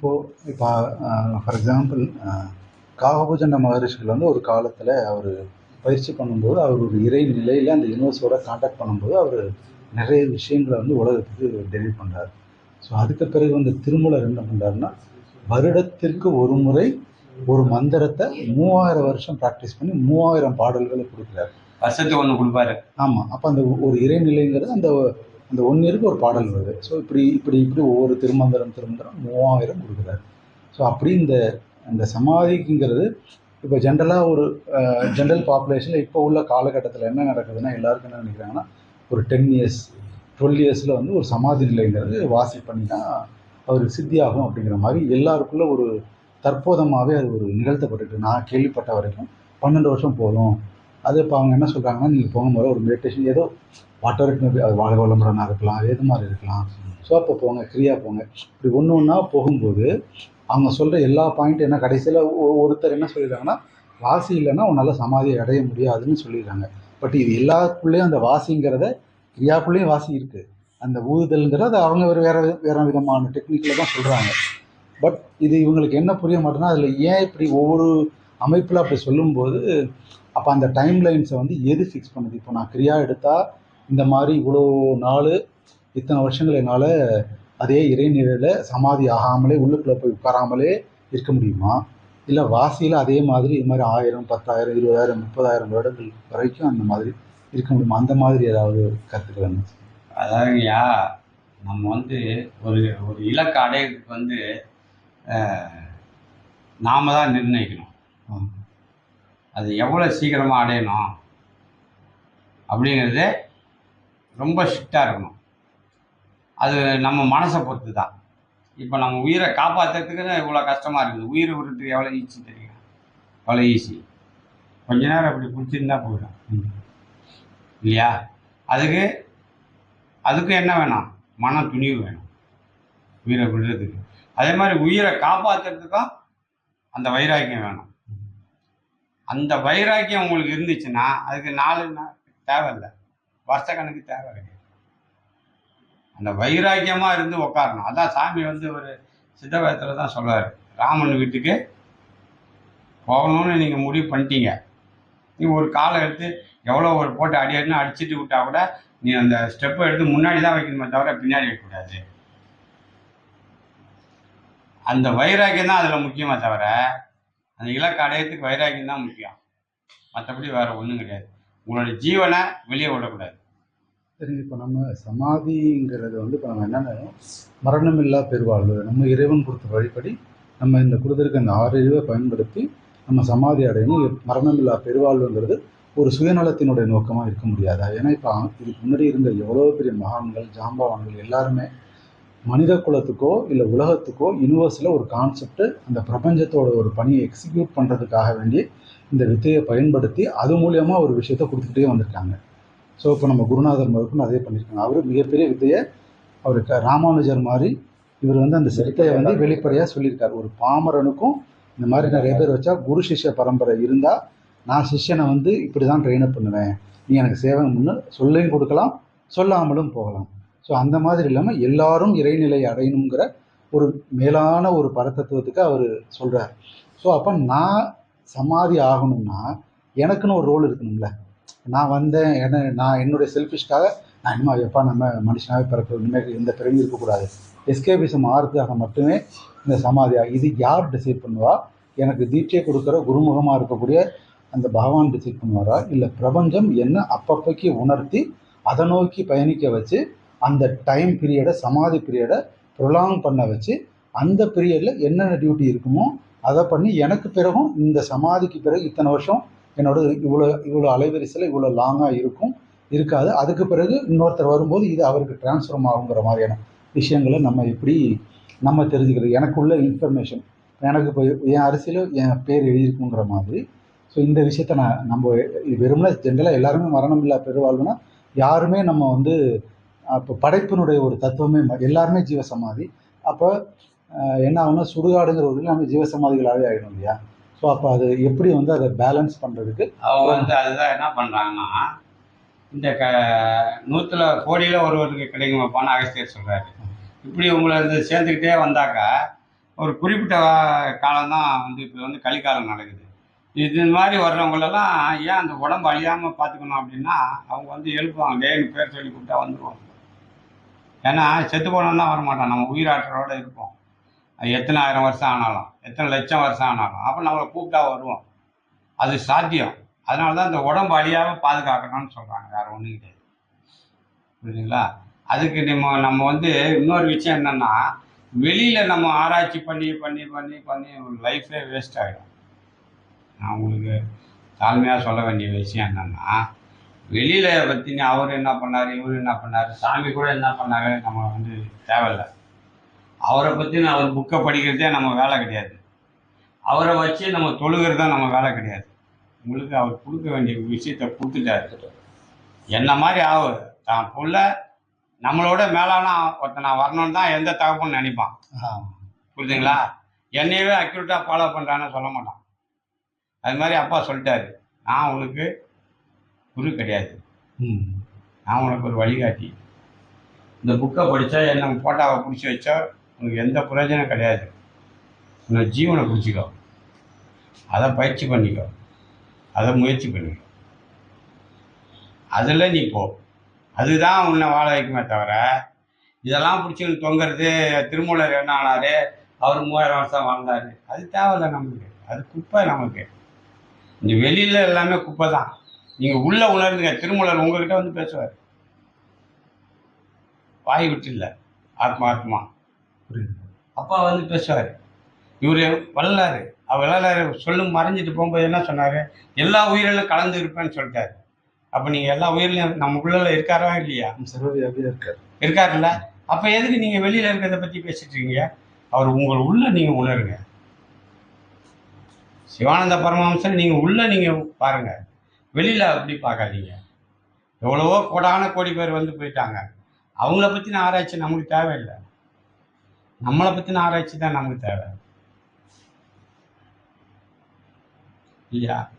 இப்போது இப்போ for example காகபூஜண்ட மகரிஷிகள் வந்து ஒரு காலத்தில் அவர் பயிற்சி பண்ணும்போது அவர் ஒரு இறை நிலையில் அந்த யூனிவர்ஸோட காண்டாக்ட் பண்ணும்போது அவர் நிறைய விஷயங்களை வந்து உலகத்துக்கு டெலிவரி பண்ணுறாரு ஸோ அதுக்கு பிறகு வந்து திருமூலர் என்ன பண்ணுறாருன்னா வருடத்திற்கு ஒரு முறை ஒரு மந்திரத்தை மூவாயிரம் வருஷம் ப்ராக்டிஸ் பண்ணி மூவாயிரம் பாடல்களை கொடுக்குறாரு. வருஷத்துக்கு ஒன்று கொடுப்பாரு. ஆமாம் அப்போ அந்த ஒரு இறைநிலைங்கிறது அந்த அந்த ஒன் இயருக்கு ஒரு பாடல் வருது. ஸோ இப்படி இப்படி இப்படி ஒவ்வொரு திருமந்திரம் திருமந்திரம் மூவாயிரம் கொடுக்குறாரு. ஸோ அப்படி இந்த அந்த சமாதிக்குங்கிறது இப்போ ஜென்ரலாக ஒரு ஜென்ரல் பாப்புலேஷனில் இப்போ உள்ள காலகட்டத்தில் என்ன நடக்குதுன்னா எல்லாருக்கும் என்ன நினைக்கிறாங்கன்னா ஒரு டென் இயர்ஸ் டுவெல் இயர்ஸில் வந்து ஒரு சமாதி நிலைங்கிறது வாசி பண்ணினா அவருக்கு சித்தியாகும் அப்படிங்கிற மாதிரி எல்லாருக்குள்ள ஒரு தற்போதமாகவே அது ஒரு நிகழ்த்தப்பட்டுருக்கு நான் கேள்விப்பட்ட வரைக்கும் பன்னெண்டு வருஷம் போதும். அது இப்போ அவங்க என்ன சொல்கிறாங்கன்னா நீங்கள் போகும் போது ஒரு மெடிடேஷன் ஏதோ வாட் எவர் இட் அது வாழ வளமுடனாக இருக்கலாம் எது மாதிரி இருக்கலாம். ஸோ அப்போ போங்க ஃப்ரீயாக போங்க. இப்படி ஒன்று ஒன்றா போகும்போது அவங்க சொல்கிற எல்லா பாயிண்ட் என்ன கடைசியில் ஒருத்தர் என்ன சொல்லிடுறாங்கன்னா வாசி இல்லைன்னா உன்னால் சமாதியை அடைய முடியாதுன்னு சொல்லிடுறாங்க. பட் இது எல்லாத்துக்குள்ளேயும் அந்த வாசிங்கிறத கிரியாக்குள்ளேயும் வாசி இருக்குது அந்த ஊதுதல்ங்கிறது அவங்க ஒரு வேறு வேறு விதமான டெக்னிக்கில் தான் சொல்கிறாங்க பட் இது இவங்களுக்கு என்ன புரிய மாட்டேன்னா அதில் ஏன் இப்படி ஒவ்வொரு அமைப்பில் அப்படி சொல்லும்போது அப்போ அந்த டைம் லைன்ஸை வந்து எது ஃபிக்ஸ் பண்ணுது? இப்போ நான் கிரியா எடுத்தால் இந்த மாதிரி இவ்வளோ நாள் இத்தனை வருஷங்கள் என்னால் அதே இறைநிலையில் சமாதி ஆகாமலே உள்ளுக்குள்ளே போய் உட்காராமலே இருக்க முடியுமா? இல்லை வாசியில் அதே மாதிரி இது மாதிரி ஆயிரம் பத்தாயிரம் இருபதாயிரம் முப்பதாயிரம் வருடங்கள் வரைக்கும் அந்த மாதிரி இருக்க முடியுமா? அந்த மாதிரி ஏதாவது கருத்துக்கள் என்ன? அதாவதுயா நம்ம வந்து ஒரு ஒரு இலக்கு அடையிறதுக்கு வந்து நாம தான் நிர்ணயிக்கணும். அது எவ்வளோ சீக்கிரமாக அடையணும் அப்படிங்கிறது ரொம்ப ஸ்ட்ரிக்டாக இருக்கணும். அது நம்ம மனசை பொறுத்து தான் இப்போ நம்ம உயிரை காப்பாற்றுறதுக்குன்னு இவ்வளோ கஷ்டமாக இருக்குது. உயிரை விடுறதுக்கு எவ்வளோ ஈஸி தெரியும்? எவ்வளோ ஈஸி கொஞ்ச நேரம் அப்படி பிடிச்சிருந்தா போயிடும். இல்லையா? அதுக்கு அதுக்கு என்ன வேணும்? மன துணிவு வேணும். உயிரை விடுறதுக்கு. அதே மாதிரி உயிரை காப்பாற்றுறதுக்கும் அந்த வைராக்கியம் வேணும். அந்த வைராக்கியம் உங்களுக்கு இருந்துச்சுன்னா அதுக்கு நாலு நாள் தேவையில்லை. வருஷக்கணக்கு தேவை கிடையாது. அந்த வைராக்கியமாக இருந்து உக்காரணும். அதான் சாமி வந்து ஒரு சித்தவயத்தில் தான் சொல்றாரு. ராமன் வீட்டுக்கு போகணும்னு நீங்கள் முடிவு பண்ணிட்டீங்க. நீ ஒரு காலை எடுத்து எவ்வளோ ஒரு போட்டு அடி அடினா அடிச்சுட்டு விட்டா கூட நீ அந்த ஸ்டெப்பை எடுத்து முன்னாடி தான் வைக்கணுமே தவிர பின்னாடி வைக்கக்கூடாது. அந்த வைராக்கியம் தான் அதில் முக்கியமே தவிர அந்த இலக்கு அடையத்துக்கு வைராக்கியம் தான் முக்கியம். மற்றபடி வேற ஒன்றும் கிடையாது. உங்களோட ஜீவனை வெளியே விடக்கூடாது. சரி இப்போ நம்ம சமாதிங்கிறது வந்து இப்போ நம்ம என்னென்ன மரணமில்லா பெருவாழ்வு. நம்ம இறைவன் கொடுத்த வழிபடி நம்ம இந்த கொடுத்துருக்க அந்த ஆறு பயன்படுத்தி நம்ம சமாதி அடையணும். மரணமில்லா பெருவாழ்வுங்கிறது ஒரு சுயநலத்தினுடைய நோக்கமாக இருக்க முடியாதா? ஏன்னா இப்போ இதுக்கு முன்னாடி இருந்த எவ்வளோ பெரிய மகான்கள் ஜாம்பவான்கள் எல்லாருமே மனித குலத்துக்கோ இல்லை உலகத்துக்கோ யூனிவர்ஸில் ஒரு கான்செப்ட் அந்த பிரபஞ்சத்தோட ஒரு பணியை எக்ஸிக்யூட் பண்ணுறதுக்காக வேண்டி இந்த வித்தையை பயன்படுத்தி அது மூலியமாக ஒரு விஷயத்தை கொடுத்துக்கிட்டே வந்திருக்காங்க. ஸோ இப்போ நம்ம குருநாதர் மருக்கும் அதே பண்ணியிருக்காங்க அவர் மிகப்பெரிய வித்தையை அவருக்கு ராமானுஜர் மாதிரி இவர் வந்து அந்த சிறுத்தையை வந்து வெளிப்படையாக சொல்லியிருக்காரு. ஒரு பாமரனுக்கும் இந்த மாதிரி நிறைய பேர் வச்சா குரு சிஷ்ய பரம்பரை இருந்தால் நான் சிஷ்யனை வந்து இப்படி தான் ட்ரெயின் அப் பண்ணுவேன். நீ எனக்கு சேவை முன்னு சொல்லையும் கொடுக்கலாம் சொல்லாமலும் போகலாம். ஸோ அந்த மாதிரி இல்லாமல் எல்லாரும் இறைநிலை அடையணுங்கிற ஒரு மேலான ஒரு பரதத்துவத்துக்கு அவர் சொல்கிறார் ஸோ அப்போ நான் சமாதி ஆகணும்னா எனக்குன்னு ஒரு ரோல் இருக்கணும்ல. நான் வந்தேன் என்ன நான் என்னுடைய செல்ஃபிஷ்காக நான் இனிமே எப்பா நம்ம மனுஷனாகவே பிறப்பு இனிமேல் எந்த பிறவி இருக்கக்கூடாது. எஸ்கேபிசம் ஆறுக்காக மட்டுமே இந்த சமாதியாக இது யார் டிசைட் பண்ணுவா? எனக்கு தீட்சை கொடுக்குற குருமுகமாக இருக்கக்கூடிய அந்த பகவான் டிசைட் பண்ணுவாரா? இல்லை பிரபஞ்சம் என்ன அப்பப்போக்கு உணர்த்தி அதை நோக்கி பயணிக்க வச்சு அந்த டைம் பீரியடை சமாதி பீரியடை ப்ரொலாங் பண்ண வச்சு அந்த பீரியடில் என்னென்ன டியூட்டி இருக்குமோ அதை பண்ணி எனக்கு பிறகும் இந்த சமாதிக்கு பிறகு இத்தனை வருஷம் என்னோட இவ்வளோ இவ்வளோ அலைவரிசையில் இவ்வளோ லாங்காக இருக்கும் இருக்காது. அதுக்கு பிறகு இன்னொருத்தர் வரும்போது இது அவருக்கு டிரான்ஸ்ஃபார்ம் ஆகுங்கிற மாதிரியான விஷயங்களை நம்ம எப்படி நம்ம தெரிஞ்சுக்கிறது. எனக்குள்ள இன்ஃபர்மேஷன் எனக்கு இப்போ என் அரிசியில் என் பேர் எழுதியிருக்குங்கிற மாதிரி. ஸோ இந்த விஷயத்த நான் நம்ம இது ஜென்ரலாக எல்லாருமே மரணம் இல்லா பெருவாழ்வுனா யாருமே நம்ம வந்து அப்போ படைப்பினுடைய ஒரு தத்துவமே எல்லாருமே ஜீவசமாதி. அப்போ என்ன ஆகும்னா சுடுகாடுங்கிற ஒரு நம்ம ஜீவசமாதிகளாகவே ஆகிடும் இல்லையா? ஸோ அப்போ அது எப்படி வந்து அதை பேலன்ஸ் பண்ணுறதுக்கு அவங்க வந்து அதுதான் என்ன பண்ணுறாங்கன்னா இந்த க நூற்றில் கோடியில் ஒருவருக்கு கிடைக்கும் வைப்பான்னு அகஸ்தியர் சொல்கிறாரு இப்படி உங்களை வந்து சேர்ந்துக்கிட்டே வந்தாக்கா ஒரு குறிப்பிட்ட காலம்தான் வந்து இப்போ வந்து கலிக்காலம் நடக்குது. இது மாதிரி வர்றவங்களெல்லாம் ஏன் அந்த உடம்பு அழியாமல் பார்த்துக்கணும் அப்படின்னா அவங்க வந்து எழுப்புவாங்க டேன்னு பேர் சொல்லி கூப்பிட்டா வந்துடுவாங்க ஏன்னா செத்து போனோம்னா வரமாட்டான். நம்ம உயிராற்றலோட இருப்போம். அது எத்தனை ஆயிரம் வருஷம் ஆனாலும் எத்தனை லட்சம் வருஷம் ஆனாலும் அப்போ நம்மளை கூப்பிட்டா வருவோம். அது சாத்தியம். அதனால தான் இந்த உடம்பு அழியாமல் பாதுகாக்கணும்னு சொல்கிறாங்க வேறு ஒன்றும் கிடையாது. புரியுதுங்களா? அதுக்கு நம்ம நம்ம வந்து இன்னொரு விஷயம் என்னன்னா வெளியில் நம்ம ஆராய்ச்சி பண்ணி பண்ணி பண்ணி பண்ணி லைஃபே வேஸ்ட் ஆகிடும் நான் உங்களுக்கு தாழ்மையாக சொல்ல வேண்டிய விஷயம் என்னன்னா வெளியில பற்றி அவர் என்ன பண்ணார் இவர் என்ன பண்ணார் சாமி கூட என்ன பண்ணாங்க நம்ம வந்து தேவையில்லை. அவரை பற்றி அவர் புக்கை படிக்கிறதே நம்ம வேலை கிடையாது. அவரை வச்சு நம்ம தொழுகிறது தான் நம்ம வேலை கிடையாது. உங்களுக்கு அவர் கொடுக்க வேண்டிய விஷயத்த கொடுத்துட்டாரு. என்ன மாதிரி ஆகும் தான் புள்ள நம்மளோட மேலான ஒருத்தனை வரணும்னு தான் எந்த தகப்பன்னு நினைப்பான். புரியுதுங்களா என்னையவே அக்யூரேட்டாக ஃபாலோ பண்ணுறான்னு சொல்ல மாட்டான். அது மாதிரி அப்பா சொல்லிட்டாரு. நான் உனக்கு குரு கிடையாது. நான் உனக்கு ஒரு வழிகாட்டி. இந்த புக்கை படித்தா என்ன போட்டாவை பிடிச்சி வச்சா உனக்கு எந்த பிரயோஜனம் கிடையாது. உன்னை ஜீவனை பிடிச்சிக்கோ. அதை பயிற்சி பண்ணிக்கோ. அதை முயற்சி பண்ணிக்கோ. அதில் நீ போ. அதுதான் உன்னை வாழ வைக்குமே தவிர இதெல்லாம் பிடிச்சின்னு தொங்குறது திருமூலர் என்ன ஆனாரு அவர் மூவாயிரம் வருஷம் வாழ்ந்தாரு. அது தேவையில்லை நமக்கு. அது குப்பை நமக்கு. இந்த வெளியில எல்லாமே குப்பை தான் நீங்க உள்ள உணர்ந்துங்க திருமூலர் உங்ககிட்ட வந்து பேசுவார். வாய் விட்டு இல்லை. ஆத்மா ஆத்மா. புரியுது? அப்பா வந்து பேசுவார். இவர் வல்லாரு. அவர் வல்லாரு சொல்லும் மறைஞ்சிட்டு போகும்போது என்ன சொன்னார்? எல்லா உயிரிலும் கலந்து இருப்பேன்னு சொல்லிட்டாரு. அப்போ நீங்கள் எல்லா உயிரிலையும் நமக்குள்ள இருக்காரா இல்லையா? சர்வவியாபியாக இருக்கார். இருக்காருல்ல? அப்போ எதுக்கு நீங்கள் வெளியில் இருக்கிறத பற்றி பேசிட்டு இருக்கீங்க? அவர் உங்கள் உள்ள நீங்கள் உணருங்க. சிவானந்த பரமஹம்சன் நீங்கள் உள்ள நீங்கள் பாருங்க. வெளியில் அப்படி பார்க்காதீங்க. எவ்வளவோ கோடான கோடி பேர் வந்து போயிட்டாங்க. அவங்கள பற்றின ஆராய்ச்சி நமக்கு தேவையில்லை. நம்மளை பற்றின ஆராய்ச்சி தான் நமக்கு தேவை. இல்லையா?